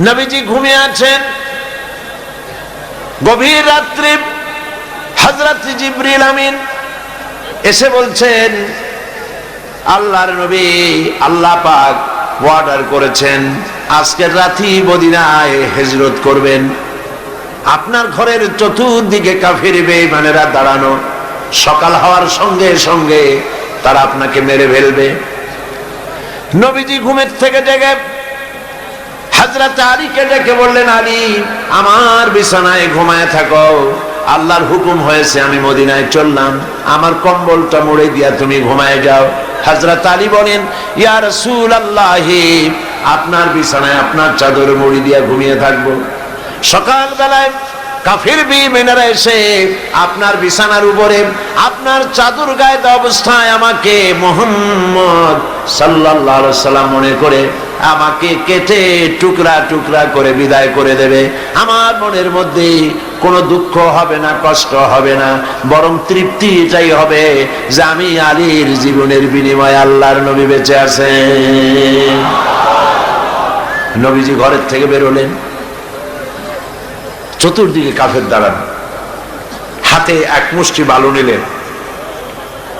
নবীজি ঘুমিয়ে আছেন। গভীর রাত্রি হজরত জিবরিল আমিন এসে বলছেন, আল্লাহর নবী আল্লাহ পাক অর্ডার করেছেন, আজকের রাতি মদিনায় হেজরত করবেন। আপনার ঘরের চতুর্দিকে কাফির বেঈমানেরা দাঁড়ানো, সকাল হওয়ার সঙ্গে সঙ্গে তারা আপনাকে মেরে ফেলবে। নবীজি ঘুমের থেকে জেগে হাজরাত আলীকে ডেকে বললেন, আলী, আমার বিছানায় ঘুমায় থাকো। আল্লাহর হুকুম হয়েছে, আমি মদিনায় চললাম। আমার কম্বলটা মুড়ে দিয়া তুমি ঘুমায় যাও। হাজরা আলী বলেন ইয়ার সুল আল্লাহ আপনার বিছানায় আপনার চাদর মুড়ি দিয়া ঘুমিয়ে থাকব। সকাল বেলায় কাফির বিমেনারা এসে আপনার বিছানার উপরে, আপনার চাদর গায়ে অবস্থায় আমাকে মোহাম্মদ সাল্লাল্লাহু আলাইহি সাল্লাম মনে করে আমাকে কেটে টুকরা টুকরা করে বিদায় করে দেবে। আমার মনের মধ্যে কোনো দুঃখ হবে না, কষ্ট হবে না, বরং তৃপ্তি এটাই হবে যে আমি আলীর জীবনের বিনিময়ে আল্লাহর নবী বেঁচে আছেন। নবীজি ঘরের থেকে বেরোলেন। চতুর্দিকে কাফের দাঁড়ান হাতে এক মুষ্টি বালু নিলেন।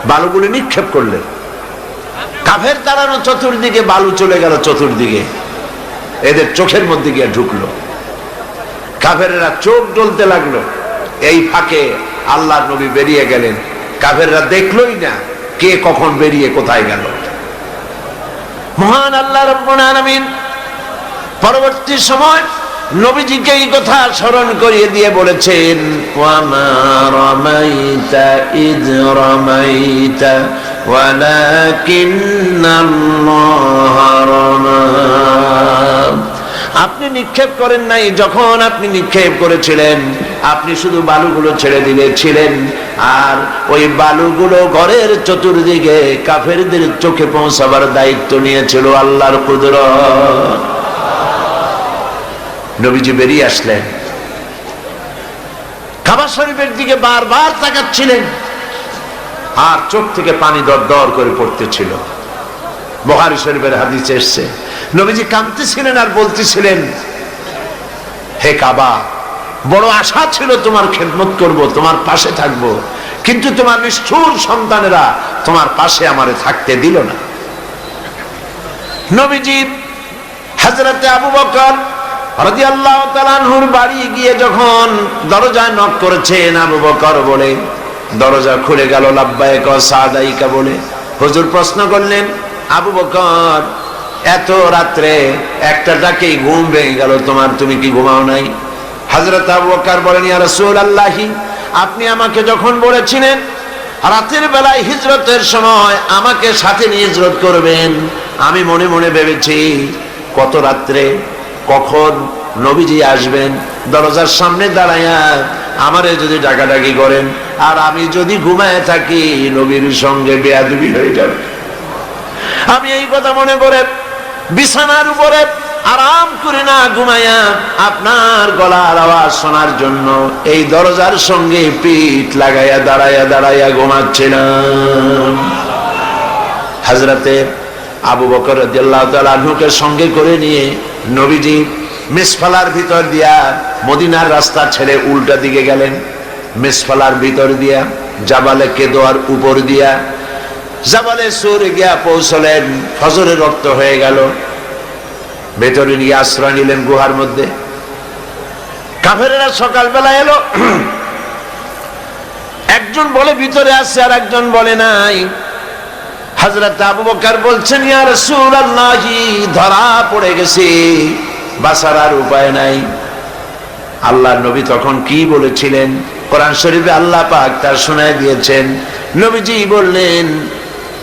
বালুগুলি নিক্ষেপ করলেন কাফের দাঁড়ানো চতুর্দিকে, বালু চলে গেল চতুর্দিকে। এদের চোখের মধ্যে গিয়ে ঢুকলো। কাফেরেরা চোখ জ্বলতে লাগল। এই ফাঁকে আল্লাহ নবী বেরিয়ে গেলেন। কাফেররা দেখলোই না কে কখন বেরিয়ে কোথায় গেল। মহান আল্লাহ রব্বুল আলামিন, পরবর্তী সময় নবীজিকে এই কথা স্মরণ করিয়ে দিয়ে বলেছেন আপনি নিক্ষেপ করেন নাই, যখন আপনি নিক্ষেপ করেছিলেন, আপনি শুধু বালুগুলো ছেড়ে দিলেছিলেন, আর ওই বালুগুলো ঘরের চতুর্দিকে কাফেরদের চোখে পৌঁছাবার দায়িত্ব নিয়েছিল আল্লাহর কুদরত। নবীজি বেরিয়ে আসলেন। কাবা শরীফের দিকে বারবার তাকাচ্ছিলেন। আর চোখ থেকে পানি দর দর করে পড়তেছিল। বহারি শরীফের হাদিস এসছে। নবীজি কাঁদতেছিলেন আর বলতেছিলেন, হে কাবা, বড় আশা ছিল তোমার খেদমত করব, তোমার পাশে থাকব। কিন্তু তোমার নিষ্ঠুর সন্তানেরা তোমার পাশে আমারে থাকতে দিল না। নবীজি হাজরাতে আবু বকর বাড়ি গিয়ে যখন নক করেছেন আবু বলে, দরজা খুলে গেল বলে। প্রশ্ন করলেন, আবু এত রাত্রে একটা ডাকেই ঘুম ভেঙে গেল, তোমার তুমি কি ঘুমাও নাই? হযরত আবু বকর বলেন আপনি আমাকে যখন বলেছিলেন, রাতের বেলায় হিজরতের সময় আমাকে সাথে নিয়ে হিজরত করবেন, আমি মনে মনে ভেবেছি, কত রাত্রে কখন নবীজি আসবেন? দরজার সামনে দাঁড়াইয়া আমারে যদি ডাকাডাকি করেন, আর আমি যদি ঘুমায় থাকি, নবীর সঙ্গে বেয়াদবি হয়ে যাবে। আমি এই কথা মনে করে বিছানার উপরে আরাম করে না ঘুমাইয়া আপনার গলার আওয়াজ শোনার জন্য এই দরজার সঙ্গে পিঠ লাগাইয়া দাঁড়াইয়া দাঁড়াইয়া ঘুমাচ্ছিলাম। হাজরাতে আবু বকর আনহুকে সঙ্গে করে নিয়ে নবীজি মিসফালার ভিতর দিয়া মদিনার রাস্তা ছেড়ে উল্টা দিকে গেলেন। মিসফালার ভিতর দিয়া জাবালে কেদোয়ার উপর দিয়া জাবালে সুর গিয়া পৌঁছলেন। ফজরে রক্ত হয়ে গেল। ভেতরে নিয়ে আশ্রয় নিলেন গুহার মধ্যে। কাফেরেরা সকালবেলা এলো। একজন বলে, ভিতরে আসছে আর একজন বলে নাই। হজরত আবু বকর বলছেন, ইয়া রাসূলুল্লাহি, ধরা পড়ে গেছে। বাঁচার আর উপায় নাই। আল্লাহ নবী তখন কি বলেছিলেন? কোরআন শরীফে আল্লাহ পাক তার শোনায় দিয়েছেন। নবীজি বললেন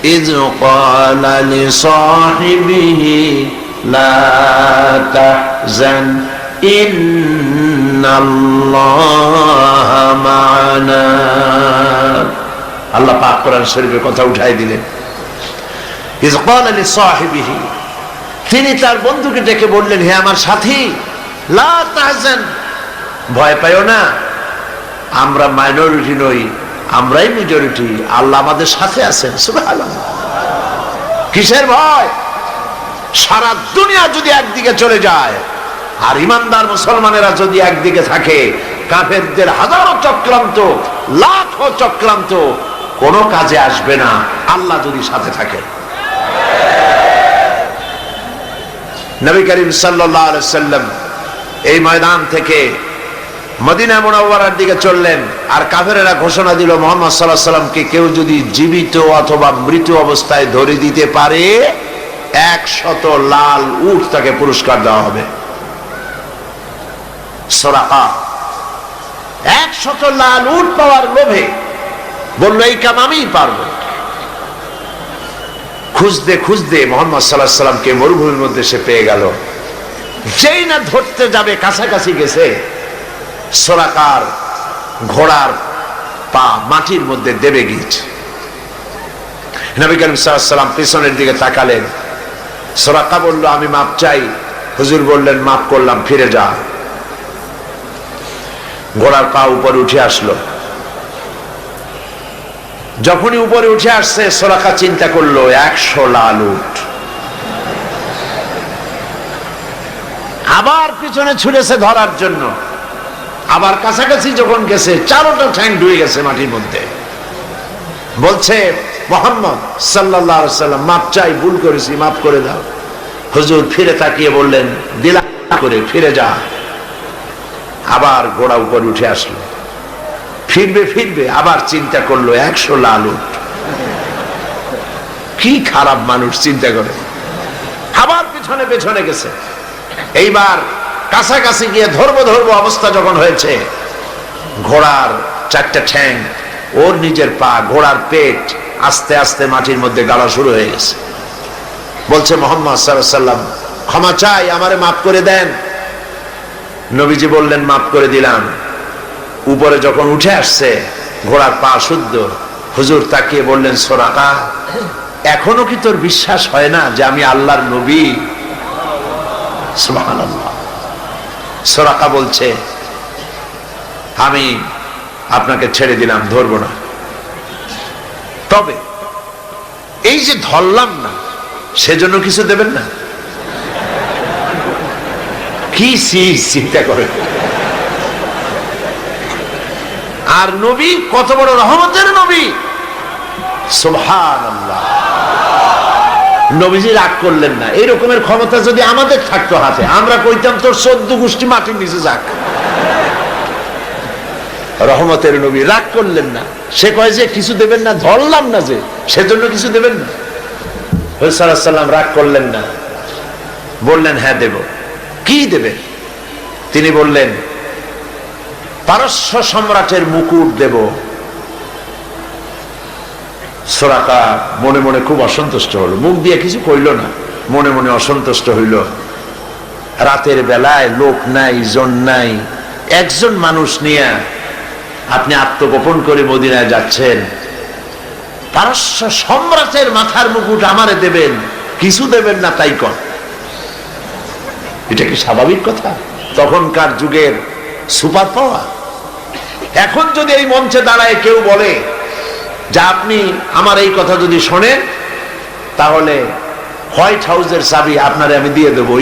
ইজ ক্বালা লিসাহিবিহি, লা তাহজান, ইন্নাল্লাহা মা'ানা। আল্লাহ পাক কোরআন শরীফের কথা উঠাই দিলেন। তিনি তার বন্ধুকে ডেকে বললেন, হে আমার সাথী ভয় পাইও না। আমরা মাইনরিটি নই, আমরাই মেজরিটি আল্লাহ আমাদের সাথে আছেন। কিসের ভয়? সারা দুনিয়া যদি একদিকে চলে যায়, আর ইমানদার মুসলমানেরা যদি একদিকে থাকে, কাফেরদের হাজারো চক্রান্ত, লাখো চক্রান্ত, কোনো কাজে আসবে না, আল্লাহ যদি সাথে থাকে। নবী করিম সাল্লাম এই ময়দান থেকে মদিনা মোনাওয়ারার দিকে চললেন। আর কাফেরেরা ঘোষণা দিল, মোহাম্মদ সাল্লাহ সাল্লামকে কেউ যদি জীবিত অথবা মৃত অবস্থায় ধরে দিতে পারে, একশত লাল উট তাকে পুরস্কার দেওয়া হবে। একশত লাল উট পাওয়ার লোভে বলল, এই কাম আমিই পারব। খুঁজতে খুঁজতে মোহাম্মদ সাল্লাহ সাল্লামকে মরুভূমির মধ্যে সে পেয়ে গেল। যেই না ধরতে যাবে, কাছাকাছি গেছে সোরাকার ঘোড়ার পা মাটির মধ্যে দেবে গিয়েছে নবী করিম সাল্লাম পেছনের দিকে তাকালেন। সোরাকা বলল, আমি মাপ চাই। হুজুর বললেন, মাপ করলাম, ফিরে যা। ঘোড়ার পা উপরে উঠে আসলো। যখনই উপরে উঠে আসছে, সোরাকা চিন্তা করল, একশো লাল উঠ আবার পিছনে ছুটেছে ধরার জন্য। আবার কাছাকাছি যখন গেছে, চারোটা ঠ্যাং ডুয়ে গেছে মাটির মধ্যে। বলছে, মোহাম্মদ সাল্লাহ সাল্লাম মাপ চাই, ভুল করেছি, মাপ করে দাও। হুজুর ফিরে তাকিয়ে বললেন দিলা করে, ফিরে যা। আবার ঘোড়া উপর উঠে আসলো। ফিরবে ফিরবে, আবার চিন্তা করল, একশো লাল। কি খারাপ মানুষ, চিন্তা করে। আবার পিছনে, পেছনে গেছে। এইবার কাছাকাছি গিয়ে ধরবো ধরবো অবস্থা যখন হয়েছে, ঘোড়ার চারটা ঠ্যাং, ওর নিজের পা, ঘোড়ার পেট, আস্তে আস্তে মাটির মধ্যে গাড়া শুরু হয়ে গেছে। বলছে মোহাম্মদ সাল্লাম ক্ষমা চাই, আমারে মাফ করে দেন। নবীজি বললেন, মাফ করে দিলাম। উপরে যখন উঠে আসছে, ঘোড়ার পা শুদ্ধ, হুজুর তাকিয়ে বললেন, সোরাকা, এখনও কি তোর বিশ্বাস হয় না যে আমি আল্লাহর নবী? সোরাকা বলছে, আমি আপনাকে ছেড়ে দিলাম, ধরবো না। তবে, এই যে ধরলাম না, সেজন্য কিছু দেবেন না? কি চিন্তা করে আর নবী, কত বড় রহমতের নবী? নবীজি রাগ করলেন না। এই রকমের ক্ষমতা যদি আমাদের থাকতো হাতে, আমরা কইতাম, তোর সদ্য গোষ্ঠী মাটির নিচে যাক। রহমতের নবী রাগ করলেন না। সে কয় যে, কিছু দেবেন না, ধরলাম না যে, সেজন্য কিছু দেবেন না। সাল্লাম রাগ করলেন না। বললেন হ্যাঁ দেব। কি দেবে তিনি বললেন পারস্য সম্রাটের মুকুট দেব। সোরাকা মনে মনে খুব অসন্তুষ্ট হলো। মুখ দিয়ে কিছু কইল না, মনে মনে অসন্তুষ্ট হইল। রাতের বেলায় লোক নাই, জন নাই, একজন মানুষ নিয়ে আপনি আত্মগোপন করে মদিনায় যাচ্ছেন। পারস্য সম্রাটের মাথার মুকুট আমারে দেবেন, কিছু দেবেন না তাই কর। এটা কি স্বাভাবিক কথা? তখনকার যুগের সুপার পাওয়ার। এখন যদি এই মঞ্চে দাঁড়ায় কেউ বলে যে আপনি আমার এই কথা যদি শোনেন, তাহলে হোয়াইট হাউসের চাবি আপনারে আমি দিয়ে দেবো।